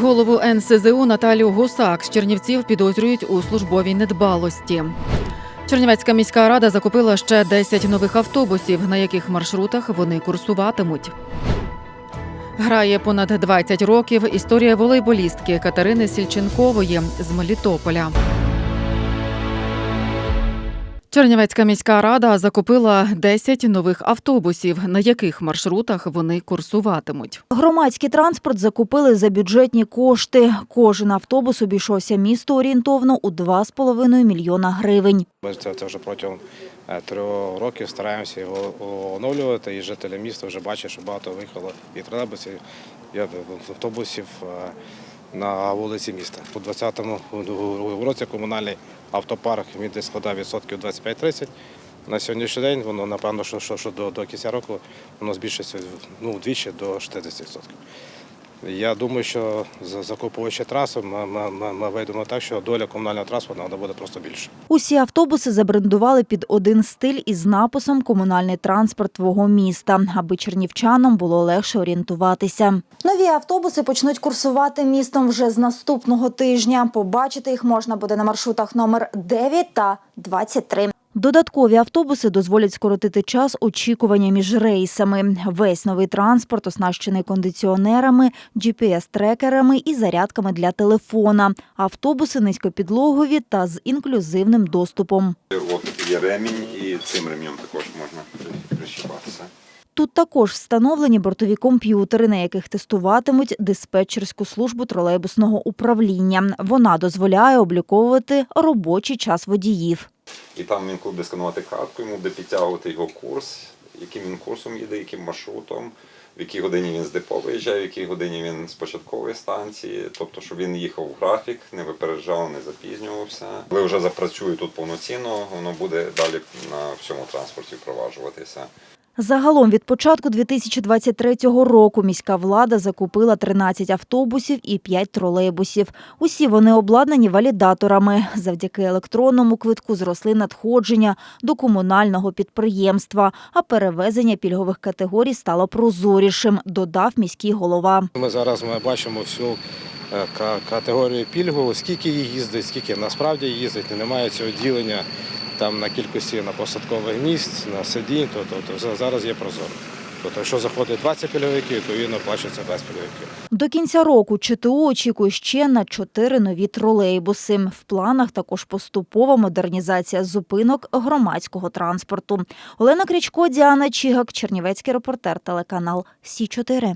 Голову НСЗУ Наталію Гусак з Чернівців підозрюють у службовій недбалості. Чернівецька міська рада закупила ще 10 нових автобусів, на яких маршрутах вони курсуватимуть. Грає понад 20 років історія волейболістки Катерини Сільченкової з Мелітополя. Чернівецька міська рада закупила 10 нових автобусів, на яких маршрутах вони курсуватимуть. Громадський транспорт закупили за бюджетні кошти. Кожен автобус обійшовся місту орієнтовно у 2,5 мільйона гривень. Ми це, це вже протягом е, трьох років стараємося його оновлювати, і жителі міста вже бачать, що багато виїхало і тролейбусів, і автобусів е, на вулиці міста. У 2020 році комунальний автопарк він десь складав відсотків 25-30. На сьогоднішній день воно напевно, що, що, що до, до кінця року воно збільшиться ну, вдвічі до 60%. Я думаю, що за- закуповуючи трасу, ми, ми, ми, ми вийдемо так, що доля комунального транспорту вона буде просто більше. Усі автобуси забрендували під один стиль із написом Комунальний транспорт твого міста, аби чернівчанам було легше орієнтуватися. Нові автобуси почнуть курсувати містом вже з наступного тижня. Побачити їх можна буде на маршрутах номер 9 та 23. Додаткові автобуси дозволять скоротити час очікування між рейсами. Весь новий транспорт оснащений кондиціонерами, GPS-трекерами і зарядками для телефона. Автобуси низькопідлогові та з інклюзивним доступом. Є ремінь, і цим ремнем також можна при- прищіпатися. Тут також встановлені бортові комп'ютери, на яких тестуватимуть диспетчерську службу тролейбусного управління. Вона дозволяє обліковувати робочий час водіїв. І там він буде сканувати картку, йому буде підтягувати його курс, яким він курсом їде, яким маршрутом, в якій годині він з депо виїжджає, в якій годині він з початкової станції, тобто, щоб він їхав в графік, не випереджав, не запізнювався. Коли вже запрацює тут повноцінно, воно буде далі на всьому транспорті впроваджуватися. Загалом від початку 2023 року міська влада закупила 13 автобусів і 5 тролейбусів. Усі вони обладнані валідаторами. Завдяки електронному квитку зросли надходження до комунального підприємства, а перевезення пільгових категорій стало прозорішим, додав міський голова. Ми зараз ми бачимо всю е, категорію пільгу, скільки її їздить, скільки насправді їздить, немає цього ділення там на кількості на посадкових місць, на сидінь, то, то, то за- зараз є прозоро. Тобто, якщо заходить 20 пільговиків, відповідно плачується 20 пільговиків. До кінця року ЧТУ очікує ще на чотири нові тролейбуси. В планах також поступова модернізація зупинок громадського транспорту. Олена Крічко, Діана Чігак, Чернівецький репортер, телеканал Сі 4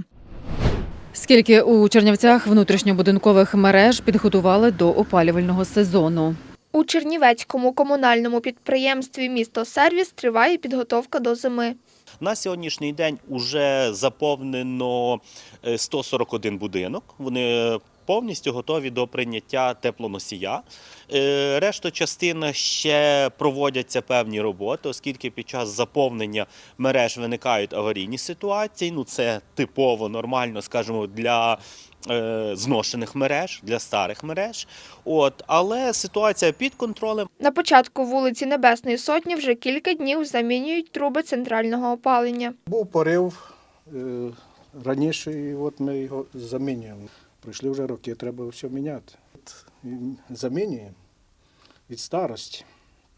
Скільки у Чернівцях внутрішньобудинкових мереж підготували до опалювального сезону? У Чернівецькому комунальному підприємстві Місто Сервіс триває підготовка до зими. На сьогоднішній день вже заповнено е, 141 будинок. Вони повністю готові до прийняття теплоносія. Е, Решта частина ще проводяться певні роботи, оскільки під час заповнення мереж виникають аварійні ситуації. Ну це типово нормально, скажімо, для е, зношених мереж, для старих мереж. От, але ситуація під контролем. На початку вулиці Небесної Сотні вже кілька днів замінюють труби центрального опалення. Був порив е, раніше, і от ми його замінюємо. Пройшли вже роки, треба все міняти. Замінюємо від старості.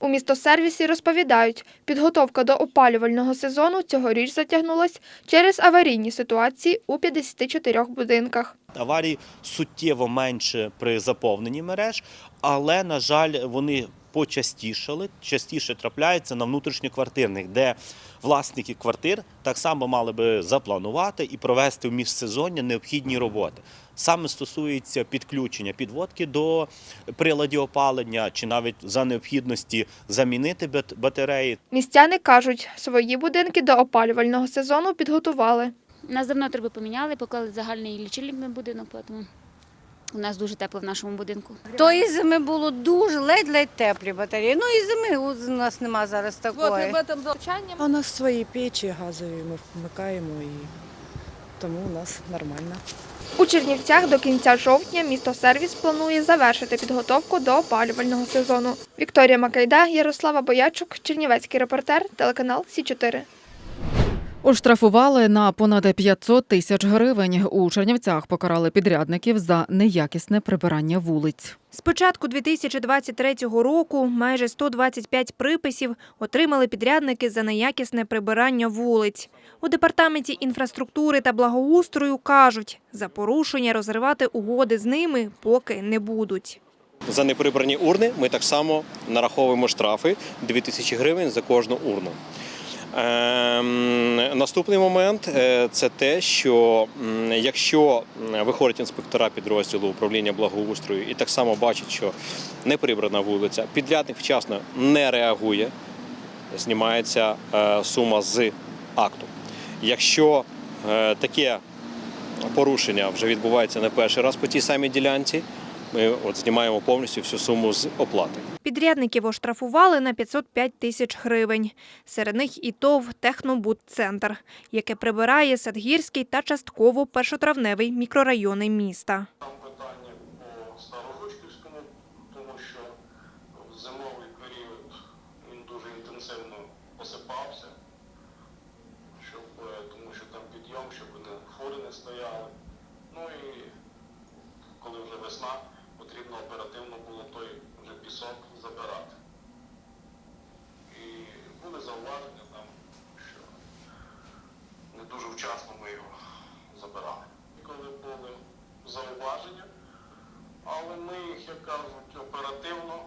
У містосервісі розповідають, підготовка до опалювального сезону цьогоріч затягнулась через аварійні ситуації у 54 будинках. Аварій суттєво менше при заповненні мереж, але, на жаль, вони почастішали, частіше трапляються на внутрішньоквартирних, де власники квартир так само мали би запланувати і провести в міжсезоння необхідні роботи. Саме стосується підключення підводки до приладів опалення, чи навіть за необхідності замінити бат- батареї. Містяни кажуть, свої будинки до опалювального сезону підготували. Нас давно труби поміняли, поклали загальний лічильник будинок, тому у нас дуже тепло в нашому будинку. Тої зими було дуже ледь-ледь теплі батареї. Ну і зими у нас нема зараз такої. А у нас свої печі газові, ми вмикаємо і тому у нас нормально. У Чернівцях до кінця жовтня містосервіс планує завершити підготовку до опалювального сезону. Вікторія Макайда, Ярослава Боячук, Чернівецький репортер, телеканал Сі 4 Оштрафували на понад 500 тисяч гривень. У Чернівцях покарали підрядників за неякісне прибирання вулиць. З початку 2023 року майже 125 приписів отримали підрядники за неякісне прибирання вулиць. У департаменті інфраструктури та благоустрою кажуть, за порушення розривати угоди з ними поки не будуть. За неприбрані урни ми так само нараховуємо штрафи 2000 гривень за кожну урну. Ем, наступний момент е, це те, що якщо м, виходять інспектора підрозділу управління благоустрою і так само бачать, що не прибрана вулиця, підрядник вчасно не реагує, знімається е, сума з акту. Якщо е, таке порушення вже відбувається не перший раз по тій самій ділянці, ми от знімаємо повністю всю суму з оплати. Підрядників оштрафували на 505 тисяч гривень. Серед них і ТОВ «Технобудцентр», яке прибирає Садгірський та частково першотравневий мікрорайони міста. питання по Староручківському, тому що в зимовий період він дуже інтенсивно посипався, щоб, е, тому що там підйом, щоб вони фури не стояли. Ну і коли вже весна, потрібно оперативно було той вже пісок забирати. І були зауваження там, що не дуже вчасно ми його забирали. Коли були зауваження, але ми їх, як кажуть, оперативно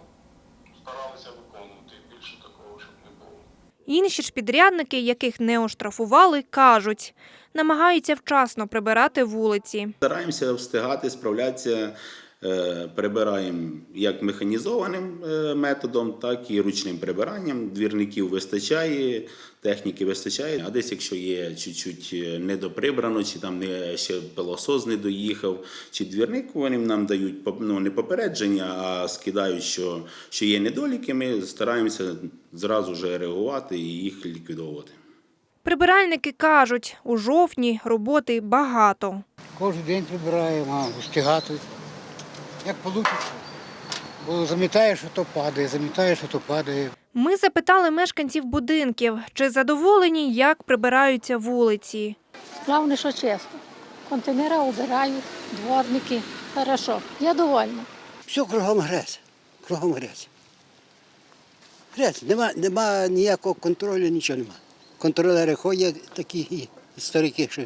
старалися виконувати. Більше такого, щоб не було. Інші ж підрядники, яких не оштрафували, кажуть, намагаються вчасно прибирати вулиці. Стараємося встигати, справлятися, прибираємо як механізованим е, методом, так і ручним прибиранням. Двірників вистачає, техніки вистачає. А десь, якщо є чуть-чуть е, недоприбрано, чи там не ще пилосос не доїхав, чи двірник, вони нам дають ну, не попередження, а скидають, що, що є недоліки. Ми стараємося зразу ж реагувати і їх ліквідовувати. Прибиральники кажуть, у жовтні роботи багато. Кожен день прибираємо, встигати. Як вийде. Бо замітаєш, що то падає, замітаєш, що то падає. Ми запитали мешканців будинків, чи задоволені, як прибираються вулиці. Головне, що чесно. Контейнери убирають, дворники. Хорошо. Я довольна. Все кругом грязь. Кругом грязь. Грязь. Нема, нема ніякого контролю, нічого нема. Контролери ходять такі і старики, що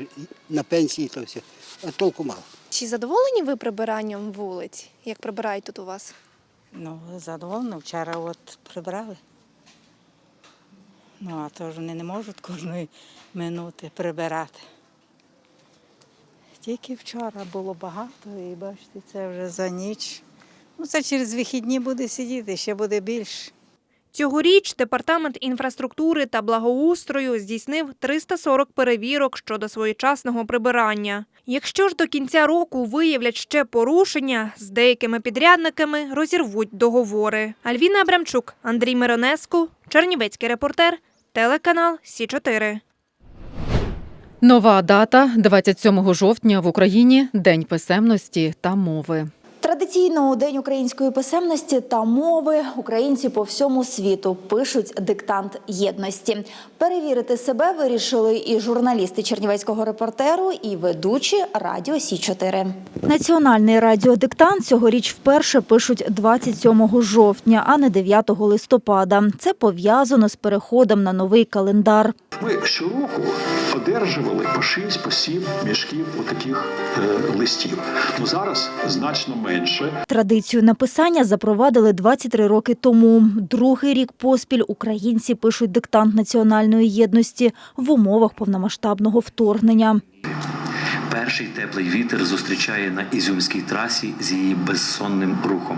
на пенсії, то все. А толку мало. Чи задоволені ви прибиранням вулиць, як прибирають тут у вас? Ну, задоволена. Вчора от прибрали. Ну, а то ж вони не можуть кожної минути прибирати. Тільки вчора було багато, і бачите, це вже за ніч. Ну, це через вихідні буде сидіти, ще буде більше. Цьогоріч департамент інфраструктури та благоустрою здійснив 340 перевірок щодо своєчасного прибирання. Якщо ж до кінця року виявлять ще порушення, з деякими підрядниками розірвуть договори. Альвіна Абрамчук, Андрій Миронеску, Чернівецький репортер, телеканал Сі 4 Нова дата 27 жовтня в Україні День писемності та мови. Традиційно у День української писемності та мови українці по всьому світу пишуть диктант єдності. Перевірити себе вирішили і журналісти Чернівецького репортеру, і ведучі Радіо Сі 4 Національний радіодиктант цьогоріч вперше пишуть 27 жовтня, а не 9 листопада. Це пов'язано з переходом на новий календар. Ми щороку одержували по 6 по 7 мішків отаких е, листів. Ну зараз значно менше. Традицію написання запровадили 23 роки тому. Другий рік поспіль українці пишуть диктант національної єдності в умовах повномасштабного вторгнення. Перший теплий вітер зустрічає на Ізюмській трасі з її безсонним рухом.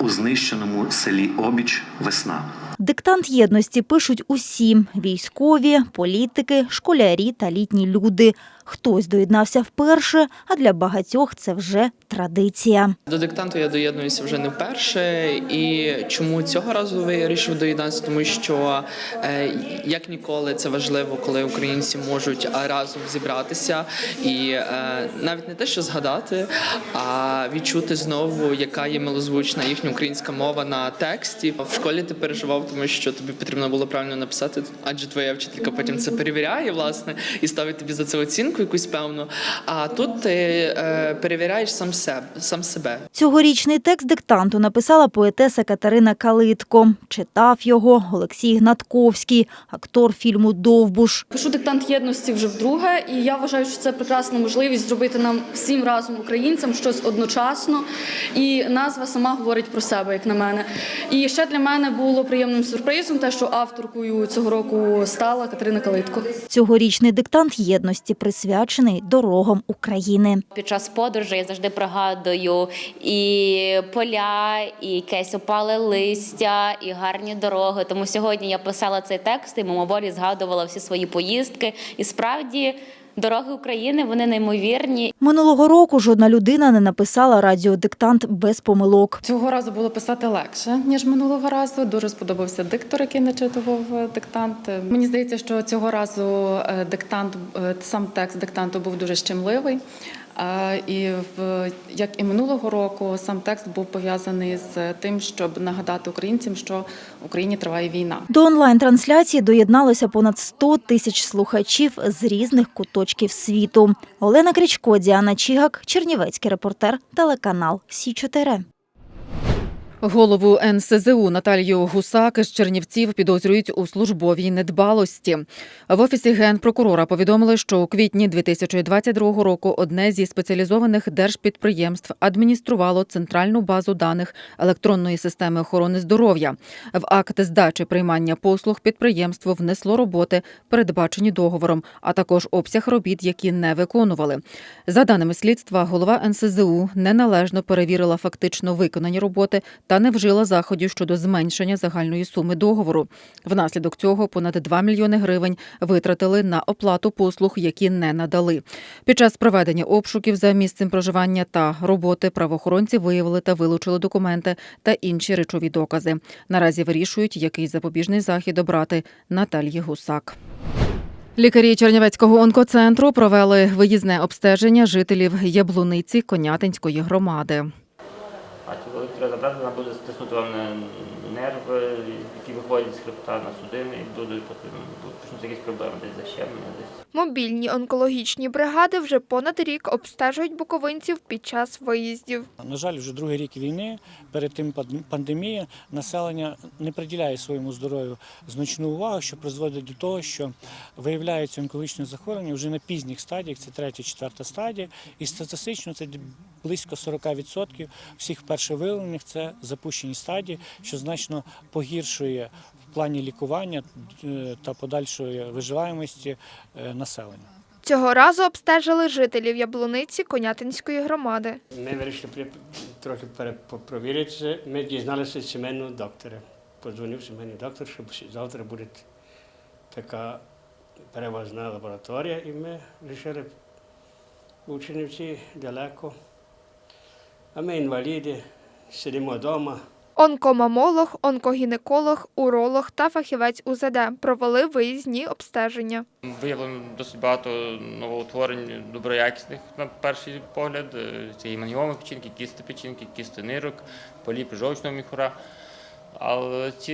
У знищеному селі Обіч весна. Диктант єдності пишуть усі: військові, політики, школярі та літні люди. Хтось доєднався вперше, а для багатьох це вже традиція. До диктанту я доєднуюся вже не вперше. І чому цього разу вирішив доєднатися? Тому що е, як ніколи це важливо, коли українці можуть разом зібратися і е, навіть не те, що згадати, а відчути знову, яка є милозвучна їхня українська мова на тексті. В школі ти переживав, тому що тобі потрібно було правильно написати, адже твоя вчителька потім це перевіряє, власне, і ставить тобі за це оцінку якусь певну. А тут ти е, перевіряєш сам себе, сам себе. Цьогорічний текст диктанту написала поетеса Катерина Калитко. Читав його Олексій Гнатковський, актор фільму Довбуш. Пишу диктант єдності вже вдруге, і я вважаю, що це прекрасна можливість зробити нам всім разом українцям щось одночасно. І назва сама говорить про себе, як на мене. І ще для мене було приємним сюрпризом те, що авторкою цього року стала Катерина Калитко. Цьогорічний диктант єдності присвячений дорогам України. Під час подорожі я завжди пригадую і поля, і якесь опале листя, і гарні дороги. Тому сьогодні я писала цей текст і мимоволі згадувала всі свої поїздки. І справді дороги України вони неймовірні. Минулого року жодна людина не написала радіодиктант без помилок. Цього разу було писати легше ніж минулого разу. Дуже сподобався диктор, який начитував е, диктант. Мені здається, що цього разу е, диктант, е, сам текст диктанту був дуже щемливий. І як і минулого року, сам текст був пов'язаний з тим, щоб нагадати українцям, що в Україні триває війна. До онлайн-трансляції доєдналося понад 100 тисяч слухачів з різних куточків світу. Олена Крічко, Діана Чігак, Чернівецький репортер, телеканал Сі 4 Голову НСЗУ Наталію Гусак з Чернівців підозрюють у службовій недбалості. В офісі генпрокурора повідомили, що у квітні 2022 року одне зі спеціалізованих держпідприємств адмініструвало центральну базу даних електронної системи охорони здоров'я. В акт здачі приймання послуг підприємство внесло роботи, передбачені договором, а також обсяг робіт, які не виконували. За даними слідства, голова НСЗУ неналежно перевірила фактично виконані роботи та не вжила заходів щодо зменшення загальної суми договору. Внаслідок цього понад 2 мільйони гривень витратили на оплату послуг, які не надали. Під час проведення обшуків за місцем проживання та роботи правоохоронці виявили та вилучили документи та інші речові докази. Наразі вирішують, який запобіжний захід обрати Наталії Гусак. Лікарі Чернівецького онкоцентру провели виїзне обстеження жителів Яблуниці Конятинської громади. Коли треба забрати, вона буде стиснути вам нерви, які виходять з хребта на судини, і будуть потім почнуться якісь проблеми, десь защемлення, десь. Мобільні онкологічні бригади вже понад рік обстежують буковинців під час виїздів. На жаль, вже другий рік війни, перед тим пандемія, населення не приділяє своєму здоров'ю значну увагу, що призводить до того, що виявляються онкологічні захворювання вже на пізніх стадіях, це третя, четверта стадія, і статистично це близько 40% всіх вперше виявлених це запущені стадії, що значно погіршує в плані лікування е, та подальшої виживаємості е, населення. Цього разу обстежили жителів Яблуниці Конятинської громади. Ми вирішили трохи перепровіритися. Ми дізналися сімейного доктора. Подзвонив сімейний доктор, що завтра буде така перевозна лабораторія, і ми вирішили ученівці далеко. А ми інваліди, сидимо вдома. Онкомамолог, онкогінеколог, уролог та фахівець УЗД провели виїзні обстеження. Виявлено досить багато новоутворень доброякісних на перший погляд. Е, Це і мангіоми печінки, кісти печінки, кісти нирок, поліп жовчного міхура. Але ці,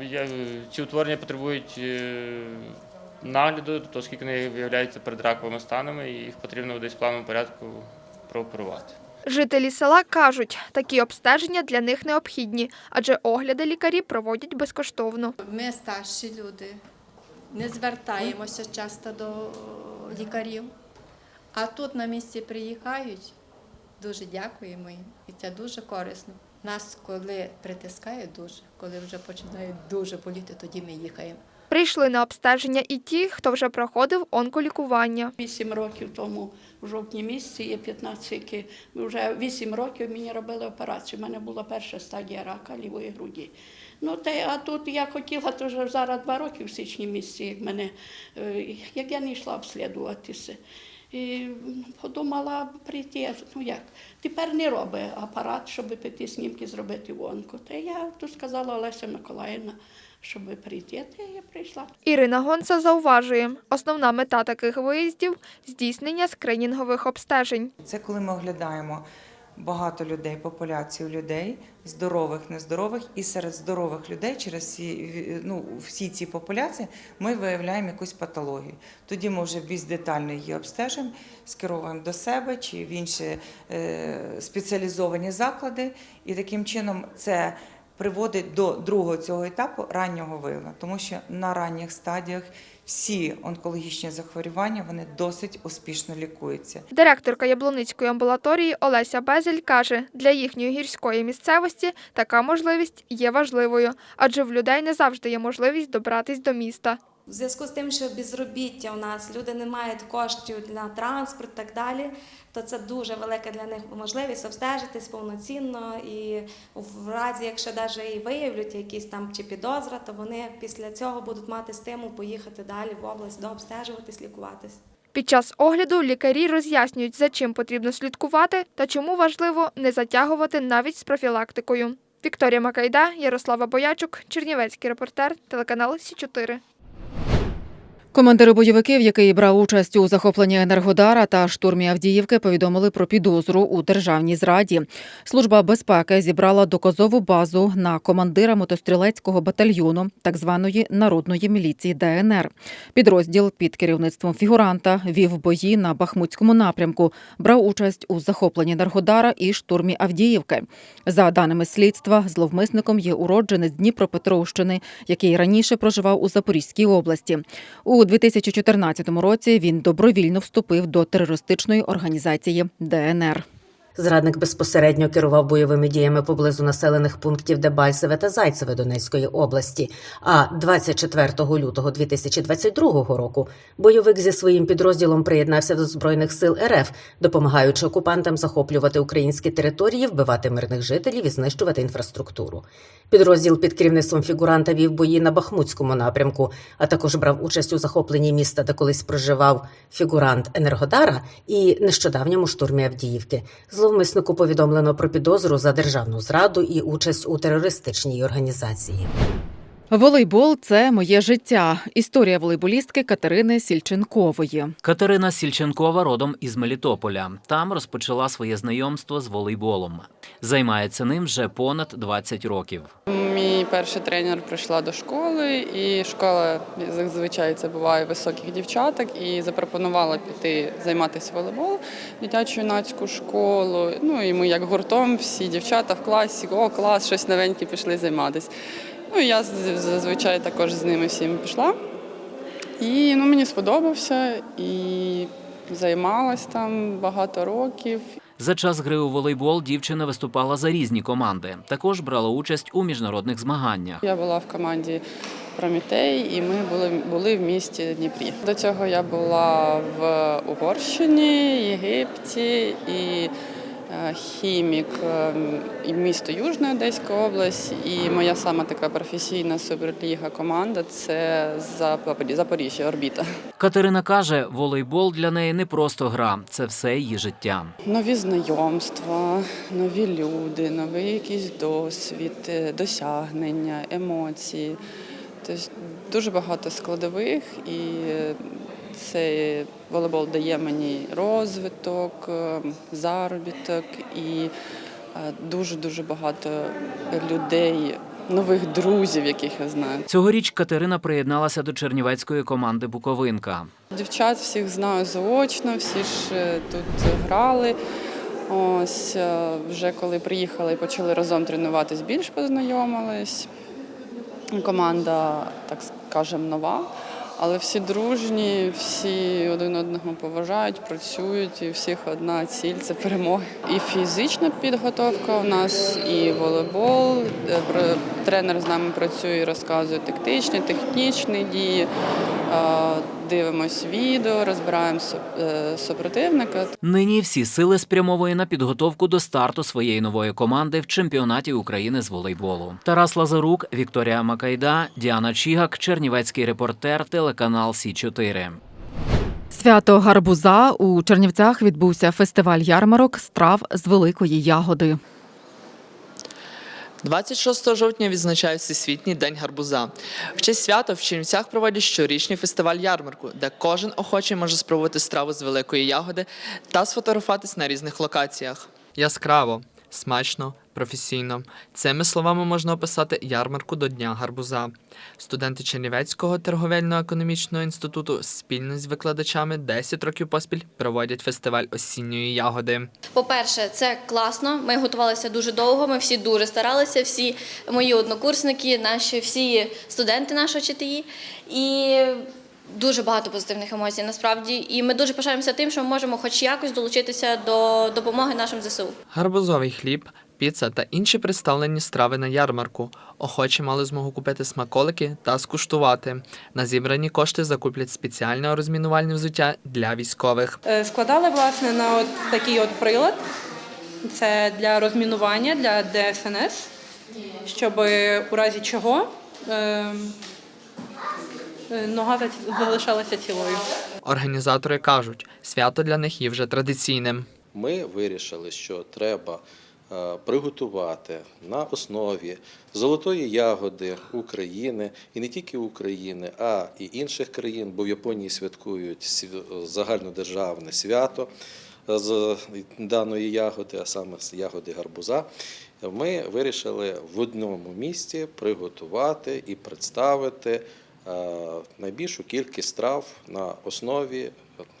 я- ці утворення потребують е, нагляду, оскільки вони виявляються передраковими станами, і їх потрібно десь в плановому порядку прооперувати. Жителі села кажуть, такі обстеження для них необхідні, адже огляди лікарі проводять безкоштовно. Ми старші люди, не звертаємося часто до лікарів. А тут на місці приїхають, дуже дякуємо їм. І це дуже корисно. Нас, коли притискають дуже, коли вже починають дуже боліти, тоді ми їхаємо. Прийшли на обстеження і ті, хто вже проходив онколікування. Вісім років тому, в жовтні місяці, є 15, які вже вісім років мені робили операцію. У мене була перша стадія рака лівої груді. Ну, те, а тут я хотіла, то вже зараз два роки в січні місяці, як мене, е, як я не йшла обслідуватися. І подумала прийти, ну як, тепер не робить апарат, щоб піти снімки зробити в онку. Та я тут сказала Олеся Миколаївна, щоб прийти, та я прийшла. Ірина Гонца зауважує, основна мета таких виїздів здійснення скринінгових обстежень. Це коли ми оглядаємо багато людей, популяцію людей, здорових, нездорових, і серед здорових людей через всі, ну, всі ці популяції ми виявляємо якусь патологію. Тоді ми вже більш детально її обстежимо, скеровуємо до себе чи в інші е, спеціалізовані заклади, і таким чином це приводить до другого цього етапу раннього виявлення, тому що на ранніх стадіях всі онкологічні захворювання вони досить успішно лікуються. Директорка Яблуницької амбулаторії Олеся Безель каже, для їхньої гірської місцевості така можливість є важливою, адже в людей не завжди є можливість добратись до міста. В зв'язку з тим, що безробіття у нас люди не мають коштів на транспорт і так далі, то це дуже велика для них можливість обстежитись повноцінно і в разі, якщо навіть і виявлять якісь там чи підозра, то вони після цього будуть мати стимул поїхати далі в область, дообстежуватись, лікуватись. Під час огляду лікарі роз'яснюють, за чим потрібно слідкувати та чому важливо не затягувати навіть з профілактикою. Вікторія Макайда, Ярослава Боячук, Чернівецький репортер, телеканал Сі 4 Командири бойовиків, який брав участь у захопленні Енергодара та штурмі Авдіївки, повідомили про підозру у державній зраді. Служба безпеки зібрала доказову базу на командира мотострілецького батальйону так званої народної міліції ДНР. Підрозділ під керівництвом фігуранта вів бої на Бахмутському напрямку, брав участь у захопленні Енергодара і штурмі Авдіївки. За даними слідства, зловмисником є уродженець Дніпропетровщини, який раніше проживав у Запорізькій області. У 2014 році він добровільно вступив до терористичної організації ДНР. Зрадник безпосередньо керував бойовими діями поблизу населених пунктів Дебальцеве та Зайцеве Донецької області. А 24 лютого 2022 року бойовик зі своїм підрозділом приєднався до збройних сил РФ, допомагаючи окупантам захоплювати українські території, вбивати мирних жителів і знищувати інфраструктуру. Підрозділ під керівництвом фігуранта вів бої на Бахмутському напрямку, а також брав участь у захопленні міста, де колись проживав фігурант Енергодара, і нещодавньому штурмі Авдіївки. Зловмиснику повідомлено про підозру за державну зраду і участь у терористичній організації. Волейбол це моє життя. Історія волейболістки Катерини Сільченкової. Катерина Сільченкова родом із Мелітополя. Там розпочала своє знайомство з волейболом. Займається ним вже понад 20 років. Мій перший тренер прийшла до школи, і школа зазвичай це буває високих дівчаток, і запропонувала піти займатися волейболом в дитячу юнацьку школу. Ну і ми як гуртом, всі дівчата в класі, о, клас, щось новеньке пішли займатися. Ну я зазвичай також з ними всіми пішла. І ну, мені сподобався і займалась там багато років. За час гри у волейбол дівчина виступала за різні команди. Також брала участь у міжнародних змаганнях. Я була в команді Прометей, і ми були, були в місті Дніпрі. До цього я була в Угорщині, Єгипті і хімік е, і місто Южна Одеська область. І моя сама така професійна суперліга команда це Запоріжжя, орбіта. Катерина каже, волейбол для неї не просто гра, це все її життя. Нові знайомства, нові люди, новий якийсь досвід, е, досягнення, емоції. Тобто дуже багато складових, і е, цей волейбол дає мені розвиток, е, заробіток і дуже дуже багато людей, нових друзів, яких я знаю. Цьогоріч Катерина приєдналася до чернівецької команди Буковинка. Дівчат всіх знаю заочно, всі ж е, тут грали. Ось е, вже коли приїхали і почали разом тренуватись, більш познайомились. Команда, так скажемо, нова, але всі дружні, всі один одного поважають, працюють, і всіх одна ціль це перемога. І фізична підготовка у нас, і волейбол. Е, Тренер з нами працює, і розказує тактичні, технічні дії. Дивимось відео, розбираємо е, супротивника. Нині всі сили спрямовує на підготовку до старту своєї нової команди в чемпіонаті України з волейболу. Тарас Лазарук, Вікторія Макайда, Діана Чігак, Чернівецький репортер, телеканал Сі 4 Свято гарбуза у Чернівцях відбувся фестиваль ярмарок страв з великої ягоди. 26 жовтня відзначає Всесвітній день гарбуза. В честь свята в Чернівцях проводять щорічний фестиваль ярмарку, де кожен охочий може спробувати страву з великої ягоди та сфотографуватись на різних локаціях. Яскраво, смачно, професійно. Цими словами можна описати ярмарку до Дня гарбуза. Студенти Чернівецького торговельно-економічного інституту спільно з викладачами 10 років поспіль проводять фестиваль осінньої ягоди. По-перше, це класно. Ми готувалися дуже довго. Ми всі дуже старалися. Всі мої однокурсники, наші всі студенти нашого ЧТІ. І дуже багато позитивних емоцій насправді. І ми дуже пишаємося тим, що ми можемо хоч якось долучитися до допомоги нашим ЗСУ. Гарбузовий хліб, піца та інші представлені страви на ярмарку. Охочі мали змогу купити смаколики та скуштувати. На зібрані кошти закуплять спеціальне розмінувальне взуття для військових. Е, Складали власне на от такий от прилад. Це для розмінування для ДСНС, щоб у разі чого е, е, нога за- залишалася цілою. Організатори кажуть, свято для них є вже традиційним. Ми вирішили, що треба приготувати на основі золотої ягоди України і не тільки України, а і інших країн, бо в Японії святкують загальнодержавне свято з даної ягоди, а саме з ягоди гарбуза. Ми вирішили в одному місці приготувати і представити е, найбільшу кількість страв на основі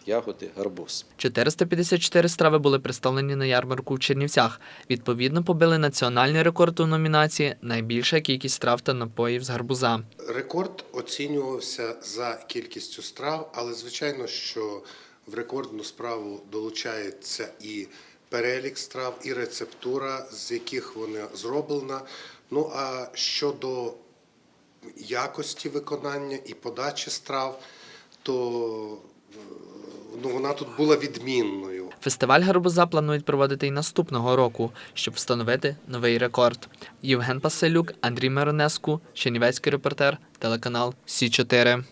ягоди гарбуз. 454 страви були представлені на ярмарку в Чернівцях. Відповідно, побили національний рекорд у номінації Найбільша кількість страв та напоїв з гарбуза. Рекорд оцінювався за кількістю страв, але звичайно, що в рекордну справу долучається і перелік страв, і рецептура, з яких вона зроблена. Ну а щодо якості виконання і подачі страв, то е, ну, вона тут була відмінною. Фестиваль гарбуза планують проводити і наступного року, щоб встановити новий рекорд. Євген Паселюк, Андрій Миронеску, Чернівецький репортер, телеканал Сі 4